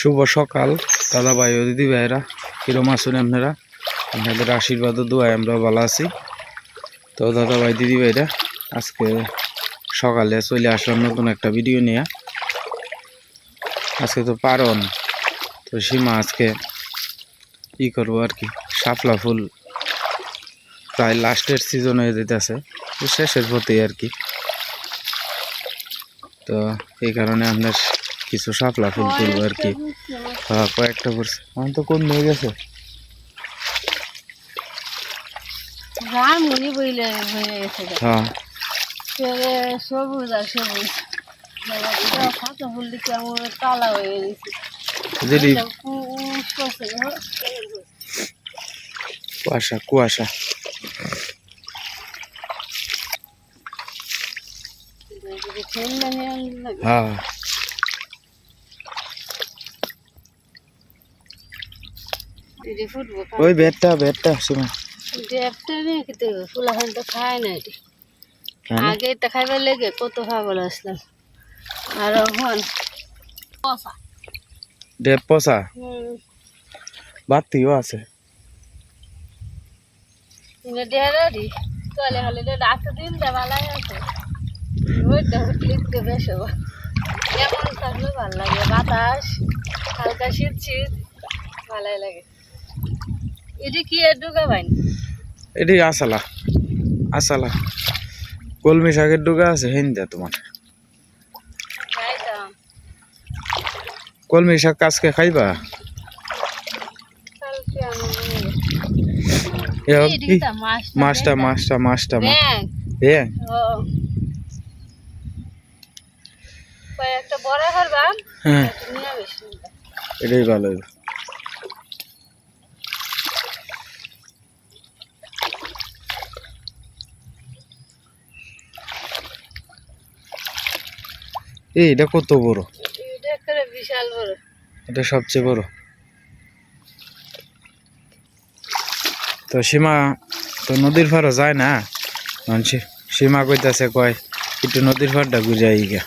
শুভ সকাল, দাদা ভাই ও দিদি ভাইরা কিরম আছেন আপনারা? আপনাদের আশীর্বাদ ও আমরা ভালো আছি। তো দাদা ভাই, দিদি ভাইরা, আজকে সকালে চলে আসলাম নতুন একটা ভিডিও নিয়ে। আজকে তো পারন তো সীমা আজকে ই করব আর কি, শাপলা ফুল প্রায় লাস্টের সিজন হয়ে যেতেছে শেষের প্রতি আর কি। তো এই কারণে আপনার কিছু শাপলা ফুল তুলবো আর কি। হ্যাঁ কয়েকটা করছে আমার তো কোন হয়ে গেছে হয়ে গেছে। হ্যাঁ। সবুজ আর সবুজ। কালা হয়ে গেছে। কুয়াশা কুয়াশা। নিয়ে। হ্যাঁ এটি ফুটবো ওই বেডটা বেডটা সীমা। হবে ফুলাখান তো খায় না আগে এটা খাইবার লেগে কত পাগল আসলাম। আর এখন পচা। বাতিও আছে। ডেরারি চলে হলে দিন আছে। ওইটা লিখতে বেশ এমন থাকলে? ভালো লাগে। বাতাস হালকা শীত শীত। ভালাই লাগে। এটি কি ঢুকা ভাই এটি আসালা আসালা। কলমি শাকের ডুগা আছে হিন্দা তোমার। কলমি শাক আজকে খাইবা? মাছটা মাছটা মাছটা হ্যাঁ। এটাই ভালো। হইব। এই এটা কত বড়? এটা বিশাল বড়। এটা সবচেয়ে বড়। তো সীমা তো নদীর ফারও যায় না? সীমা কইতাছে কয় একটু নদীর ফারটা ঘুরে আই গা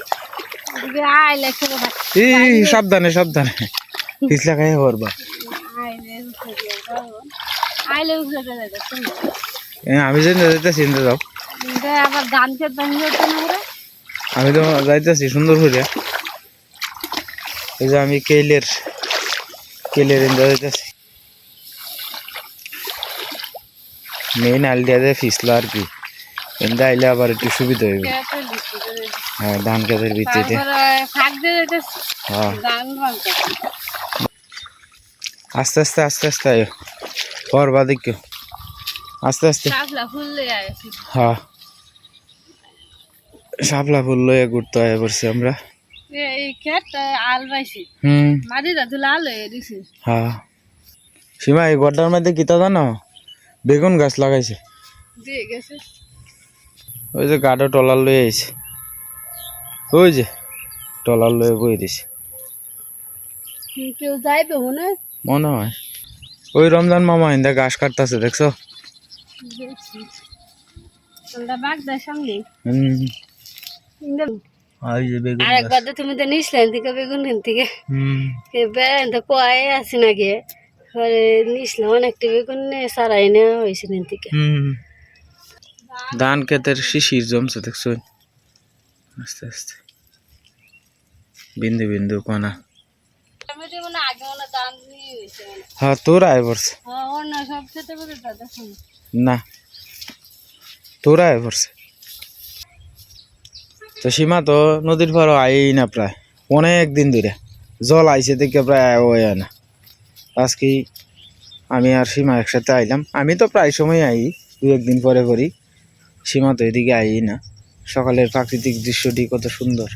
এই সাবধানে সাবধানে। পিছলা খাই পড়বা। আইলে উঠে দিয়ে যাব আইলে উঠে দিয়ে যাবে সুন্দর এ, আমি যে যাও। আবার ধান খেত বানিয়ে হচ্ছে না ওরা আমি তো যাইতেছি সুন্দর করে এই যে আমি কেলের কেলের যাইতেছি। মেইন আল দিয়া ফিসলা আর কি। ইন্দা আইলে আবার একটু সুবিধা হইব। হ্যাঁ ধান খেতের ভিত্তিতে। হ্যাঁ। আস্তে আস্তে আস্তে আস্তে আয়ো। পরবা দেখো আস্তে আস্তে। হ্যাঁ। শাপলা ফুল লয়ে ঘুরতে আয় পড়ছি আমরা। এই ক্ষেত আল পাইছি। হুম। মাটিটা তুলে আল হয়ে দিছি। হ্যাঁ। সীমা এই গড্ডার মধ্যে কিতা জানো? বেগুন গাছ লাগাইছে। দিয়ে গেছে। ওই যে গাডো টলার লয়ে আইছে। ওই যে টলার লয়ে বই দিছে। কেউ যাইবে মনে? হয়? মনে হয়। ওই রমজান মামা ইন্দা ঘাস কাটতাছে দেখছ? দেখছি। আমরা বাঘ সামনে হুম। আরেকবার তো তুমি তো নিসলেন থেকে বেগুন থেকে হুম বেড়ান তো কয়ে আছে নাকি পরে নিসলাম অনেকটা বেগুন নিয়ে সারাই নেওয়া হয়েছে নিন থেকে হুম ধান ক্ষেতের শিশির জমছে দেখছ আস্তে আস্তে বিন্দু বিন্দু কোনা টমেটো মানে আগে মনে দাম নিয়ে হয়েছে মানে হ্যাঁ তোর আয় পড়ছে হ্যাঁ অন্য সব খেতে পারে তা দেখুন না তোরা আয় পড়ছে তো সীমা তো নদীর পাড়ও আই না প্রায়। অনেক দিন ধরে। জল আইসে দেখে প্রায় আয় হয় না। আজকে আমি আর সীমা একসাথে আইলাম। আমি তো প্রায় সময় আই দু একদিন পরে করি। সীমা তো এদিকে আই না। সকালের প্রাকৃতিক দৃশ্যটি কত সুন্দর।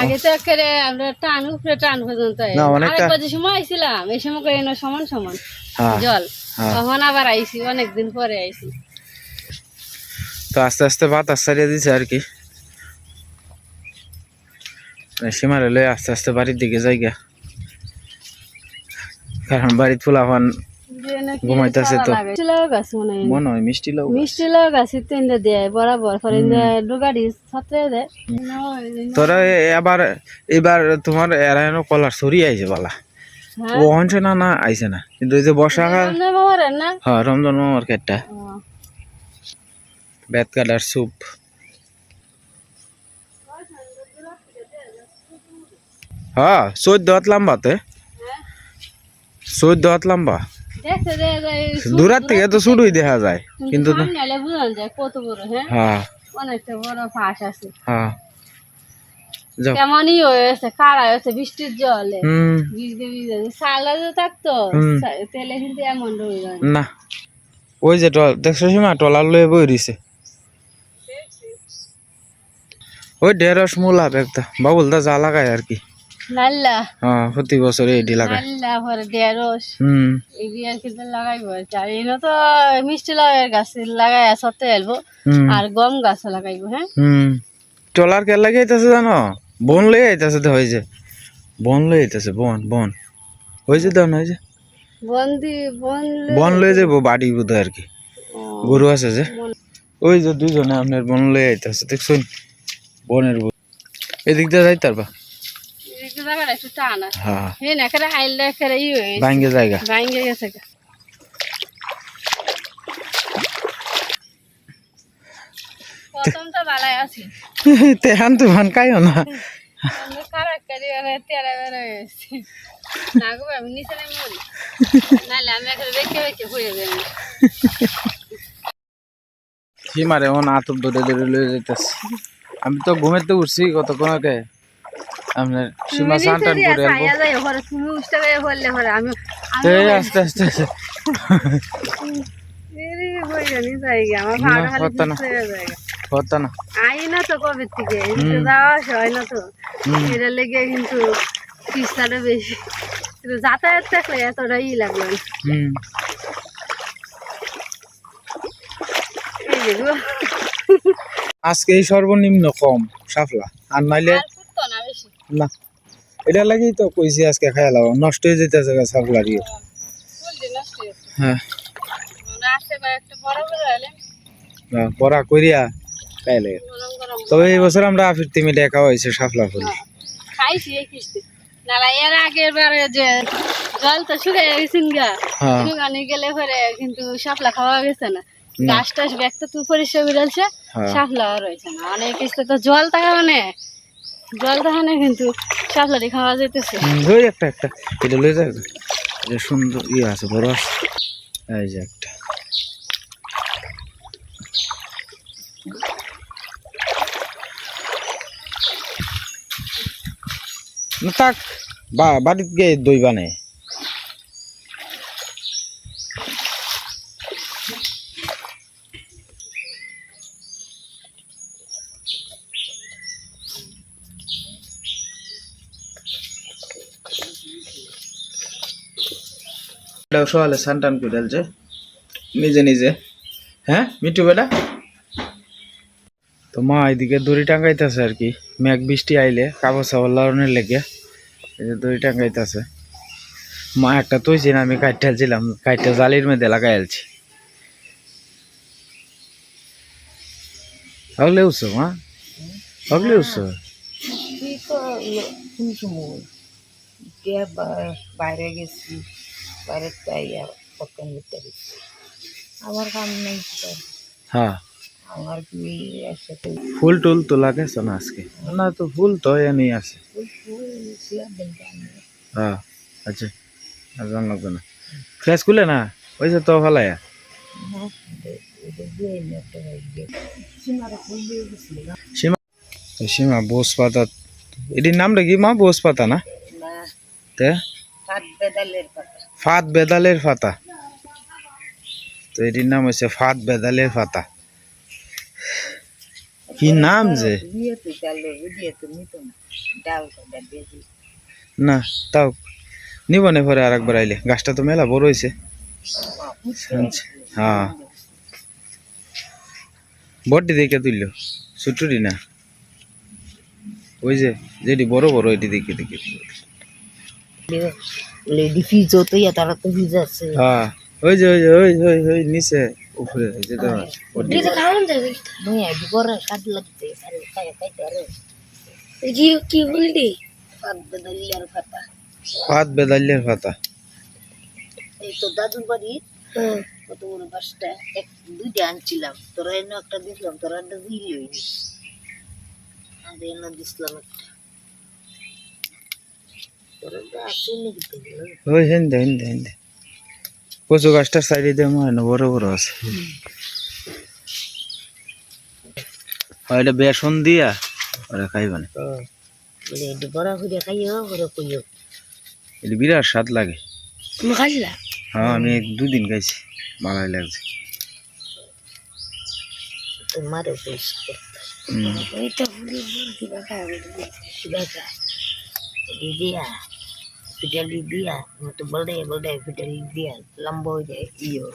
আগে তো একেবারে আমরা টান উপরে টান পর্যন্ত আরেকবার যে সময় আইছিলাম। এই সময় করে সমান সমান। হ্যাঁ জল। হ্যাঁ। তখন আবার আইছি অনেকদিন পরে আইছি। তো আস্তে আস্তে বাতাস ছাড়িয়ে দিছে আর কি। সীমার এলে আস্তে আস্তে বাড়ির দিকে যাই গা। কারণ বাড়ির ফুলাফান তো। মিষ্টি মনে হয় মিষ্টি লোক মিষ্টি লাউ গাছ তিনটা দেয় বরাবর পরে ডুগাড়ি ছাত্রে দেয়। না, ওই তোরা এবার এবার তোমার এরানো কলার সরি আইছে বালা। হ্যাঁ। ও হনছে না না আইছে না। কিন্তু এই যে বর্ষাকাল হ্যাঁ রমজান মামার কেটটা ও, বেত কাটার স্যুপ। হ্যাঁ চোদ্দ হাত লম্বাতে হ্যাঁ। চোদ্দ হাত লম্বা। দূরার থেকে তো শুরুই দেখা যায় কিন্তু তো- কত বড় হ্যাঁ? হ্যাঁ। অনেকটা বড় ফাঁস আছে। হ্যাঁ। কেমনই হয়েছে কারা হয়েছে বৃষ্টির জলে। ভিজতে ভিজতে সালা যে থাকতো। তেলে কিন্তু এমন রয়ে না। ওই যে টল দেখছ সীমা টলার লয়ে বই রইছে। ওই ঢেঁড়স মূলা একটা বাবুলদা যা লাগায় আর কি। হ্যাঁ প্রতি বছর এটি লাগায়। নাল্লা পরে ঢেঁড়স হুম। এই আর কিন্তু লাগাইবো আর কি। তো মিষ্টি লাউয়ের গাছ লাগাই সতে এলবো আর গম গাছ লাগাইবো হ্যাঁ? হুম। টলার কে লাগে আইতাছে জানো? বন লই আইতাছে তো বন লই আইতাছে বন বন। হয়েছে তো বন বন লই যাব বাড়ি বোধ আর কি। গরু আছে যে। ওই যে দুইজনে আপনার বন লই আইতাছে দেখছুন? বনের বন এদিক দিয়ে টান আছে। হ্যাঁ। ভাঙ্গে জায়গা। ভাঙ্গে গেছে তেহান তো কাইও না। যাই সীমারে এমন আতর ধরে ধরে লয়ে যাইতাছে। আমি তো ঘুমেতে উঠছি কতক্ষণ আগে? আপনার সীমা টান করে আমি আস্তে আস্তে। কথা না আই না তো কবে থেকে যাওয়া আসা হয় না তো। এটা লেগে কিন্তু বেশি। যাতায়াত থাকলে এতটা ই লাগল। এই। আজকে এই সর্বনিম্ন কম সাফলা। আর নাইলে না এটা লাগেই তো কইছি আজকে খাইলাম নষ্ট হয়ে যেতেছে হয়েছে হ্যাঁ বড় হলে হ্যাঁ, বড়া করিয়া খাইলে তবে এই বছর আমরা আফির মিলে খাওয়া হয়েছে সাফলা ফুল। খাইছি নালা এর আগের বারে যে জল তো শুকিয়ে গেছেন গা হ্যাঁ। গেলে পরে কিন্তু শাপলা খাওয়া গেছে না। গাছ টাছ ব্যাগটা তুই পরিষ্কার বেরোচ্ছে হ্যাঁ। শাপলা রয়েছে না। অনেক কিস্তি তো জল থাকা মানে জল থাকা না কিন্তু শাপলাটি খাওয়া যেতেছে ওই একটা একটা। এটা লয়ে যাক যে সুন্দর ইয়ে আছে বড় আছে। এই যে একটা। না থাক বা বাড়িতে গিয়ে দই বানায় এটাও সকালে সানটান করে ডালছে নিজে নিজে। হ্যাঁ মিটু বেটা? তো মা এদিকে দড়ি টাঙ্গাইতেছে আর কি। মেঘ বৃষ্টি আইলে কাপড় চাপড় লাগানোর লেগে এই যে দড়ি টাঙ্গাইতেছে মা একটা না আমি কাঠটা ছিলাম কাঠটা জালির মধ্যে লাগাই আলছি। হগলে উঠছো মা? হগলে উঠছো? বাইরে গেছি। বাইরে তাই আর পক্ষণ করতে গেছি আমার কাম নেই তো হ্যাঁ আমার কি একসাথে ফুল টুল তো লাগাইছো না আজকে না তো ফুল তো এনে আছে হ্যাঁ আচ্ছা আর জান লাগবে না ফ্রেশ খুলে না ওই যে তো ভালো সীমা তো সীমা বোস পাতা এটির নামটা কি মা বোস পাতা না না তে হাত বেদালের পাতা ফাত বেদালের পাতা তো এটির নাম হচ্ছে ফাত বেদালের পাতা কি নাম যে? না। তাও নিব নে পরে আর একবার আইলে। গাছটা তো মেলা বড় হয়েছে হ্যাঁ। বড্ডি দেখে তুলল। ছুটুরি না। ওই যে যেটি বড় বড় এটি দেখে দেখে লেডি ফিজ ইয়া তারা তো ফিজ আছে। হ্যাঁ ওই যে ওই যে ওই ওই ওই নিচে উপরে এই যে তো। ওটি। লাগতে আরে আরে। কি কি বললি এই দাদুর বাড়ি। হ্যাঁ। কত বড় বাসটা? এক দুইটা আনছিলাম। তোরা এনে একটা দিছিলাম তোরা একটা দিলি হইনি আর এনে দিছিলাম একটা। ওই হিন্দে হিন্দে হিন্দে কচু গাছটার সাইডে দিয়ে মনে হয় বড় বড় আছে হয় এটা বেসন দিয়া ওরা না বিরাট স্বাদ লাগে হ্যাঁ আমি দুদিন খাইছি ভালোই লাগছে তোমারও পয়সা ভুলে Fidelidad, dia itu boleh boleh Fidelidad, lambo je iyo.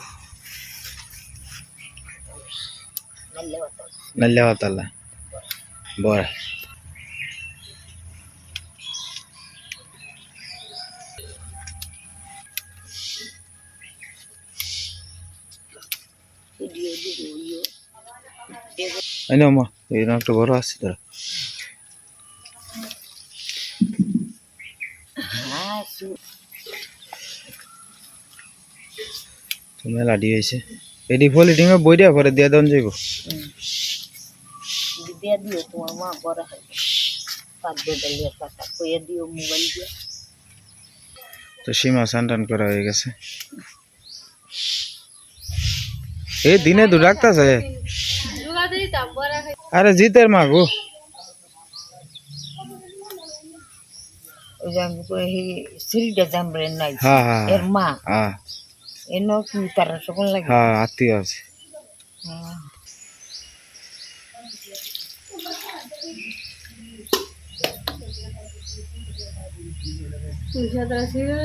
ನಲ್ಲೇ ಹೋತಲ್ಲ ಬೋರ ಏನೋ ಅಮ್ಮ ಏನಾಗ್ತದೆ ಬರೋ ಹಾಸಿದ್ರ তো মেলা ডি হয়েছে। এটি পলিটিং বই দিয়া পরে দিয়া দেন যাইব। দিয়া দিও তোমার মা বড় হয়। পাঁচ বেদালিয়া পাতা কইয়া দিও মোবাইল দিয়া। তো সীমা স্নান টান করা হয়ে গেছে। এই দিনে দু ডাকতেছে আরে জিতের মা গো ওই যে আমি কই হি সিলটা জামরে নাই। হ্যাঁ হ্যাঁ এর মা। হ্যাঁ। এন কি তারা সকল লাগে? হ্যাঁ আত্মীয় আছে। হ্যাঁ। পয়সা তারা ছিঁড়ে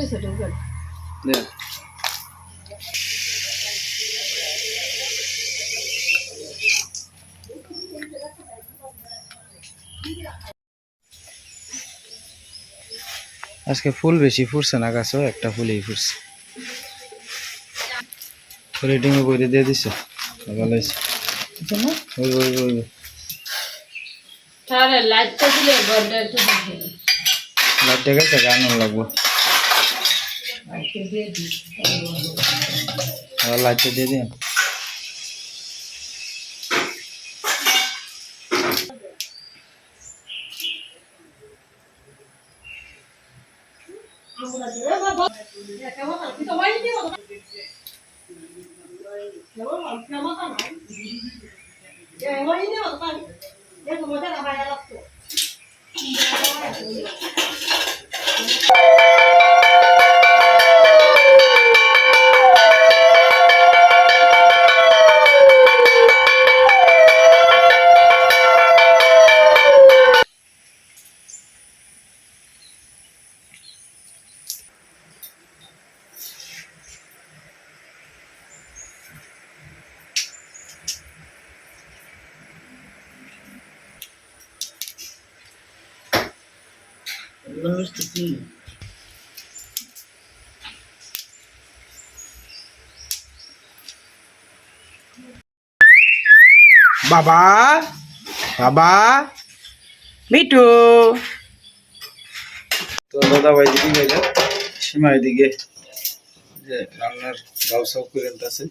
আজকে ফুল বেশি ফুটছে না গাছও একটা ফুলই ফুটছে। রেটিং বইরে দিয়ে দিছে ভালো হয়েছে বুঝছ না? ওই ওই ওই ওই। তাহলে লাইটটা দিলে বড়টা একটু দেখে লাইটটা গেছে গান লাগবো। আর লাইটটা দিয়ে দিন लागतो এগুলো হচ্ছে কি বাবা বাবা। মিঠু। তো দাদা ভাই দিদি গেলে সীমা এদিকে। যে রান্নার ব্যবসা করে আছে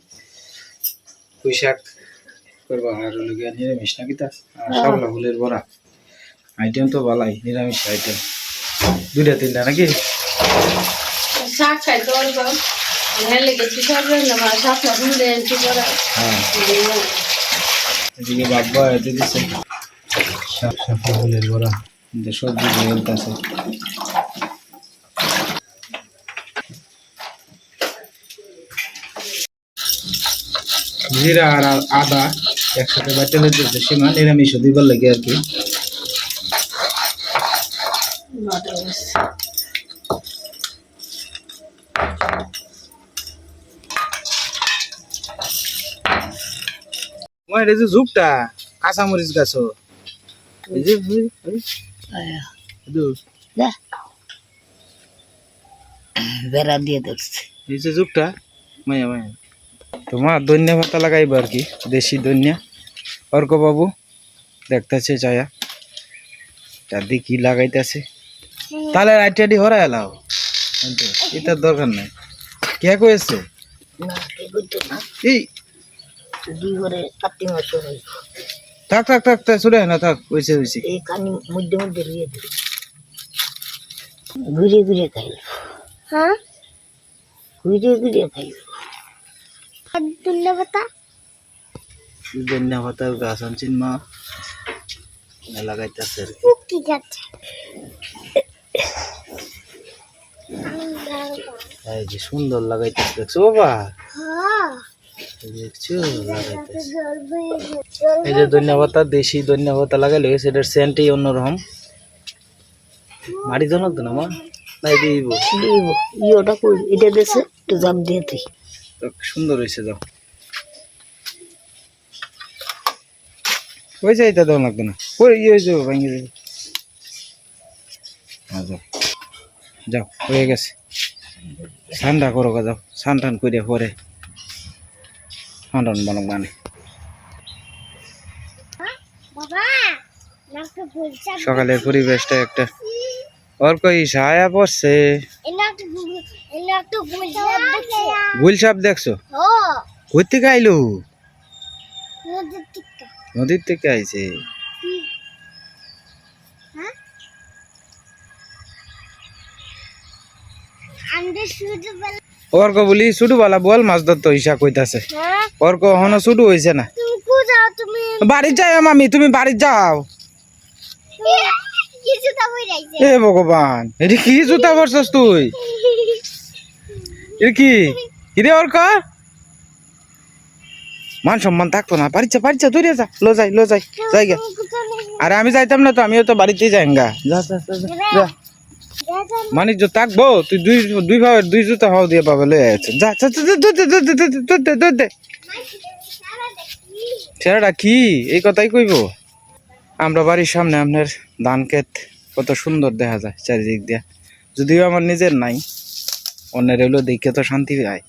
পুঁই শাক করবা আর হলো গিয়া নিরামিষ নাকি তা? আর শাপলা ফুলের বড়া। আইটেম তো ভালাই নিরামিষ আইটেম দুইটা তিনটা নাকি? শাক খাইতে অল্প। হেলে গেছি সব রান্না শাক না ভুলে আনছি হ্যাঁ। এদিকে বাবা এতে দিচ্ছে শাক শাপলা ফুলের বড়া কিন্তু সবজি বেরোতে আছে। জিরা আর আদা একসাথে বাটে দিতেছে সীমা নিরামিষ দিবার লাগে আর কি। তোমার এটা যে যুগটা কাঁচামরিচ গাছ। বেড়া দিয়ে দেখছি এই যে যুগটা মাইয়া মাইয়া। তোমার ধনিয়া পাতা লাগাইব আর কি দেশি ধনিয়া অর্ক বাবু দেখতেছে চায়া চারদিক কি লাগাইতেছে। তাহলে আইটিআডি হরা এলাও। এটার দরকার নাই। কে কয়েছে এই দুই ঘরে হয় থাক থাক থাক থাক শুনে না থাক হয়েছে হয়েছে এই কানি মধ্যে মধ্যে রুয়ে দিই। ঘুরে ঘুরে খাই হ্যাঁ? ঘুরে ঘুরে খাই ধনিয়া পাতা? ধনিয়া পাতার গাছ আনছেন মা। লাগাইতেছে আর কি। ঠিক এই যে সুন্দর লাগাইতেছে দেখছ বাবা? হ্যাঁ। দেখছ? এই যে ধনিয়া পাতা দেশি ধনিয়া পাতা লাগাইলে সেটার সেন্টই অন্যরকম। মারি জানো তো না মা? নাই দিব। দিব ইয়েটা কই? এটা দেশে একটু জাম দিয়ে তুই সুন্দর হয়েছে যাও। ওই যাইতে দাও লাগবে না। ওই ইয়ে হয়ে যাব ভেঙে যাবে হ্যাঁ, যাও। যাও হয়ে গেছে। ঠান্ডা করো গা যাও। স্নান টান করে পরে। হাঁটন বনক বানে সকালের পরিবেশটা একটা। ওর কই ছায়া পড়ছে? গুল দেখছ। কই থেকে আইলো? নদীর থেকে আইছে। আমাদের সূর্যবেলা অর্ক বলি ছুটু বালা বল মাছ ধরতো ইসা কইতাছে হ্যাঁ? অর্ক হনো ছুটু হইছে না। বাড়ি যাই মামি তুমি বাড়ি যাও। এ ভগবান এটা কি জুতা পরছস তুই? এটা কি? কিরে অর্ক মান সম্মান থাকতো না। বাড়ি যা বাড়ি যা যা। লো যাই লো যাই যাই গে। আরে আমি যাইতাম না তো আমিও তো বাড়িতেই যাই গা যা, যা, যা মানে যে থাকব তুই দুই দুই ভাবে দুই জুতা হাও দিয়ে পাবে লয়ে আছে যা যা যা দে ছেলেটা কি এই কথাই কইব আমরা বাড়ির সামনে আপনার ধান ক্ষেত কত সুন্দর দেখা যায় চারিদিক দিয়া যদিও আমার নিজের নাই অন্যের হলেও দেখে তো শান্তি পায়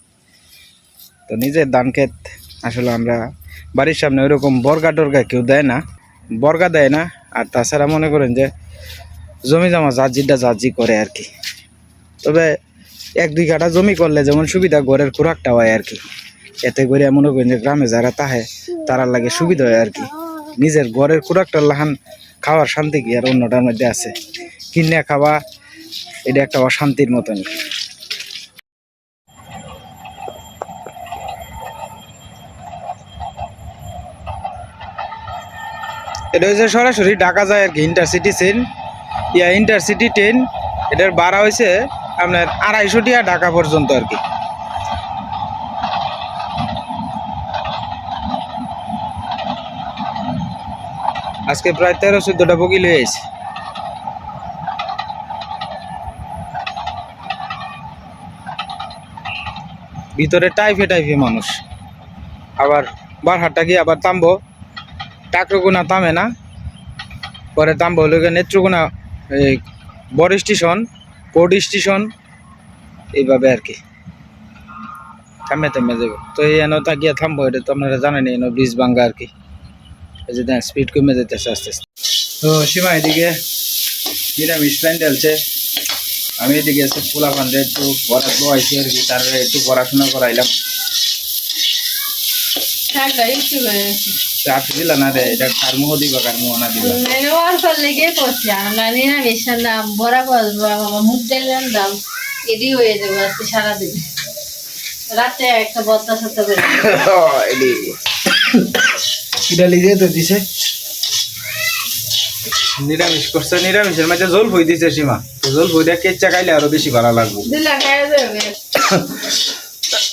তো নিজের ধান ক্ষেত আসলে আমরা বাড়ির সামনে ওইরকম বর্গা টর্গা কেউ দেয় না বর্গা দেয় না আর তাছাড়া মনে করেন যে জমি জমা জাজিটা জাজি করে আর কি। তবে এক দুই কাঠা জমি করলে যেমন সুবিধা, ঘরের খোরাকটা হয় আর কি। এতে করে মনে করেন যে গ্রামে যারা তাহে তারা লাগে সুবিধা হয় আর কি। নিজের ঘরের খোরাকটা লাহান খাওয়ার শান্তি কি আর অন্যটার মধ্যে আছে। কিনে খাওয়া, এটা একটা অশান্তির মতন এটা হচ্ছে সরাসরি ঢাকা যায় আর কি ইন্টারসিটি ট্রেন ইয়া ইন্টারসিটি ট্রেন এটার ভাড়া হয়েছে আপনার আড়াইশো টিয়া ঢাকা পর্যন্ত আর কি। আজকে প্রায় তেরো চোদ্দটা বগি লয়ে এসে ভিতরে টাইফে টাইফে মানুষ। আবার বারহাটটা গিয়ে আবার থামবো? টাকরগুনা থামে না? পরে থামবো হলো নেত্রকোনা বড় স্টেশন কোর্ট স্টেশন, এইভাবে আর কি। থামে থামে যাব। তো এই এনে তাকিয়ে থামবো, এটা তো আপনারা জানেন এনে ব্রিজ ভাঙ্গা আর কি। স্পিড কমে যেতেছে আস্তে আস্তে। তো সীমা, এদিকে নিরামিষ প্ল্যান চলছে। আমি এদিকে এসে পোলা ফান্ডে একটু পড়াশোনা আইসি আর কি তার একটু পড়াশোনা করাইলাম। চাপ দিলা না রে এটা কারমুহ দিবা কারমুহ না দিবা নেওয়ার পর লেগে পড়ছে বেশান দাম ভরা বাবা দাম এদি হয়ে যাবে আজকে সারাদিন। রাতে একটা বদলা সাথে করে এডি লিজে তো দিছে। নিরামিষ করছে নিরামিষের মাঝে জল ফুই দিছে সীমা। জল ফুই দিয়ে কেচ্চা খাইলে আরও বেশি ভালো লাগবে। দিলা যাবে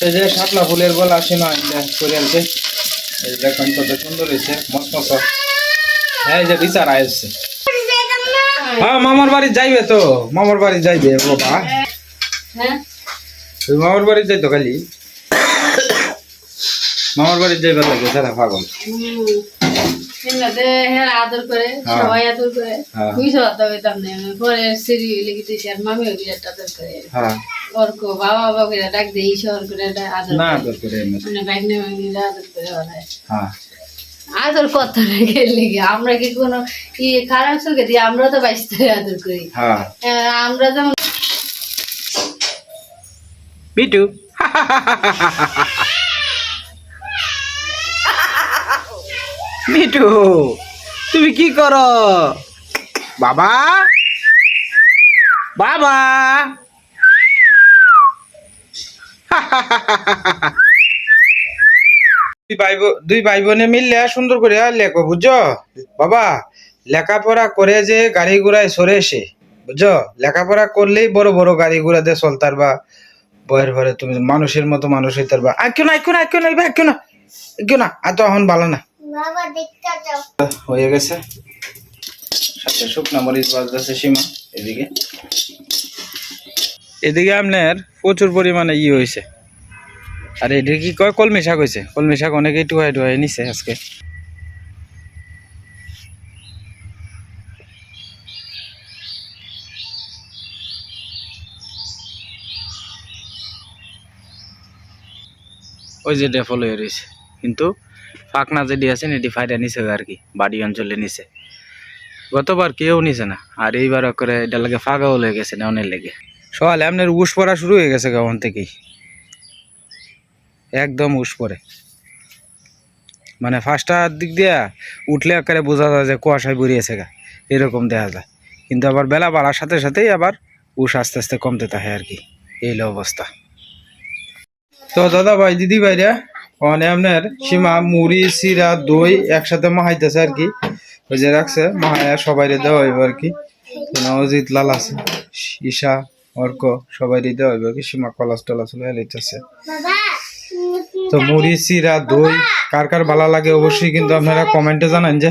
যে শাপলা ফুলের গলা সীমা করে আনছে। এই দেখুন কত সুন্দর হয়েছে মস্ত মস্ত এই যে বিচার আসছে হ্যাঁ মামার বাড়ি যাইবে তো মামার বাড়ি যাইবে বাবা। হ্যাঁ। তুই মামার বাড়ি যাইতো খালি। মামার বাড়ি যাইবে লাগে সারা পাগল। হ্যাঁ আদর করে হ্যাঁ। সবাই আদর করে। হ্যাঁ। হতে পরে দিয়েছি আর মামিও বিরাট আদর করে। হ্যাঁ। বাবা বাবা করে ডাক করে আদর করে। মানে বাইক নিয়ে আদর করে হ্যাঁ। আদর কত লেগে আমরা কি কোনো ই খারাপ চোখে দিয়ে আমরা তো বাইশতে আদর করি। হ্যাঁ। আমরা যেমন বিটু মিটু তুমি কি করো? বাবা? বাবা? দুই ভাই বোনে মিললে সুন্দর করে লেখো বুঝছ? বাবা লেখাপড়া করে যে গাড়ি ঘোড়ায় সরে এসে বুঝছ? লেখাপড়া করলেই বড় বড় গাড়ি ঘোড়াতে চলতার বা বয়ের ঘরে তুমি মানুষের মতো মানুষ হইতার বা আঁকিও না আঁকিও না আঁকিও না আঁকিও না আঁকিও না। আর তো এখন ভালো না। হয়ে গেছে। সাথে শুকনা মরিচ বাজতেছে সীমা এদিকে। এদিকে আপনার প্রচুর পরিমাণে ই হয়েছে। আর এটা কি কয় কলমি শাক হয়েছে? কলমি শাক অনেকেই টুয়াই টুয়াই নিছে আজকে। ওই যে ডেফল হয়ে রয়েছে। কিন্তু ফাঁকনা যেটি আছে এটি ফাইটা নিছে আর কি, বাড়ি অঞ্চলে নিছে। গতবার কেউ নিছে না, আর এইবার করে এটা লাগে ফাঁকাও লেগে গেছে অনেক লেগে। সকালে আপনার উস পড়া শুরু হয়ে গেছে কেমন থেকেই। একদম উস পরে। মানে ফার্স্টটার দিক দিয়া উঠলে একেবারে বোঝা যায় যে কুয়াশায় বেরিয়েছে গা, এরকম দেখা যায়। কিন্তু আবার বেলা বাড়ার সাথে সাথেই আবার উস আস্তে আস্তে কমতে থাকে আর কি, এই অবস্থা। তো দাদা ভাই দিদি ভাইরা ওখানে আপনার সীমা মুড়ি চিরা দই একসাথে মাহাইতেছে আর কি। ওই যে রাখছে মাহায়া সবাই দেওয়া হইব আর কি। অজিত লাল আছে ঈশা অর্ক সবাই দেওয়া হইব আর কি। সীমা কলাস টলাস লইতেছে। তো মুড়ি চিরা দই কার কার ভালো লাগে অবশ্যই কিন্তু আপনারা কমেন্টে জানান যে।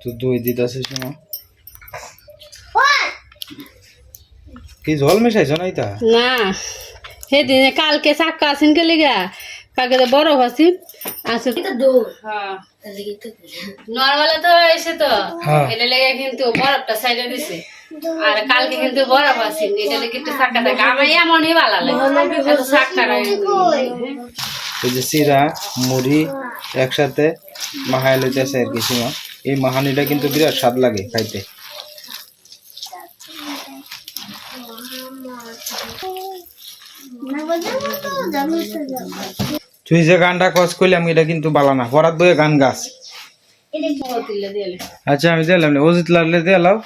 তো দই দিতেছে সীমা। কি জল মেশাইছ না এটা না। সেদিন কালকে চাক্কা আছেন কে লিগা? কালকে তো বরফ আছে আছে হ্যাঁ। নর্মালে তো এসে তো হ্যাঁ। এটা লেগে কিন্তু বরফটা সাইডে দিছে। আর কালকে কিন্তু বরফ আছে এটা লেগে একটু চাক্কা থাকে। আমার এমনই ভালো লাগে। চাক্কা এই যে চিরা মুড়ি একসাথে মাহায় লইতেছে আর কি এই মাহানিটা কিন্তু বিরাট স্বাদ লাগে খাইতে। তুই যে গানটা কস করলাম এটা কিন্তু বালা না। হরাত বইয়ে গান গাছ আচ্ছা আমি দিলাম না। অজিত লাগলে দিলাও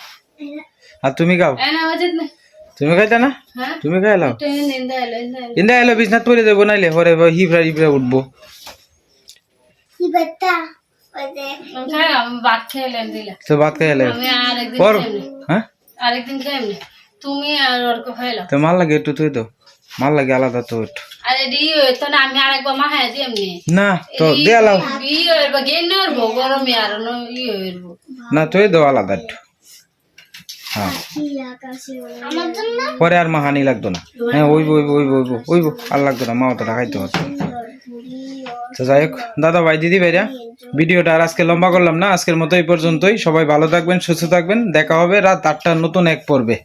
আর তুমি গাও। তুমি খাইতে না? হ্যাঁ। তুমি এলো নিন্দা এলো। ইন্দা এলো বিছনাত পরে দেবো নাইলে হরে হিবরা হিবরা উঠবো। হ্যাঁ, তো ভাত কর হ্যাঁ? আরেকদিন খেলাম তুমি আর খাইলাম তো মাল লাগে একটু তুই তো মাল লাগে আলাদা তো তো না আমি আরেকবার মাহায় দিই এমনি। না তো দেয়ালাও ই হইব গেন হইব গরমে আর ন ই হইব না তুই দাও আলাদা একটু। হ্যাঁ। পরে আর মাহানি লাগতো না। হ্যাঁ ওইব ওইব ওইব ওইব ওইব আর লাগতো না মা অতটা খাইতে হতো। তো যাই হোক দাদা ভাই দিদি ভাইরা ভিডিওটা আর আজকে লম্বা করলাম না আজকের মতো এই পর্যন্তই। সবাই ভালো থাকবেন সুস্থ থাকবেন। দেখা হবে রাত আটটার নতুন এক পর্বে।